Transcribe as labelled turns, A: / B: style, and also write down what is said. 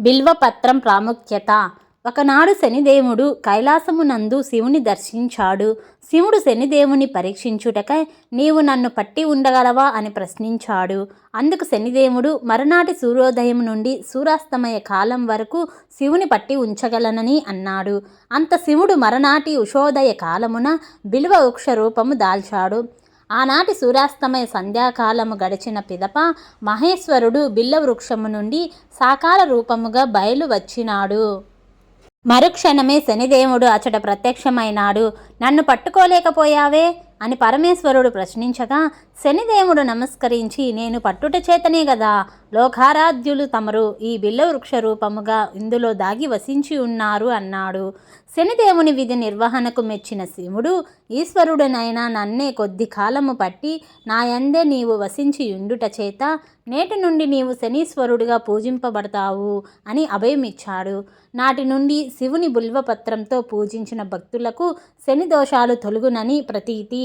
A: బిల్వపత్రం ప్రాముఖ్యత. ఒకనాడు శనిదేవుడు కైలాసమునందు శివుని దర్శించాడు. శివుడు శనిదేవుని పరీక్షించుటకై నీవు నన్ను పట్టి ఉండగలవా అని ప్రశ్నించాడు. అందుకు శనిదేవుడు మరునాటి సూర్యోదయం నుండి సూర్యాస్తమయ కాలం వరకు శివుని పట్టి ఉంచగలనని అన్నాడు. అంత శివుడు మరనాటి ఉషోదయ కాలమున బిల్వ వృక్ష రూపము దాల్చాడు. ఆనాటి సూర్యాస్తమయ సంధ్యాకాలము గడిచిన పిదప మహేశ్వరుడు బిల్ల వృక్షము నుండి సాకార రూపముగా బయలు వచ్చినాడు మరుక్షణమే శనిదేవుడు అచట ప్రత్యక్షమైనాడు. నన్ను పట్టుకోలేకపోయావే? అని పరమేశ్వరుడు ప్రశ్నించగా శనిదేవుడు నమస్కరించి నేను పట్టుట చేతనే కదా లోకారాధ్యులు తమరు ఈ బిల్ల వృక్ష రూపముగా ఇందులో దాగి వసించి ఉన్నారు అన్నాడు. శనిదేవుని విధి నిర్వహణకు మెచ్చిన శివుడు ఈశ్వరుడనైనా నన్నే కొద్ది కాలము పట్టి నాయందే నీవు వసించి ఉండుట చేత నేటి నుండి నీవు శనీశ్వరుడిగా పూజింపబడతావు అని అభయమిచ్చాడు. నాటి నుండి శివుని బుల్వపత్రంతో పూజించిన భక్తులకు శని దోషాలు తొలుగునని ప్రతీతి.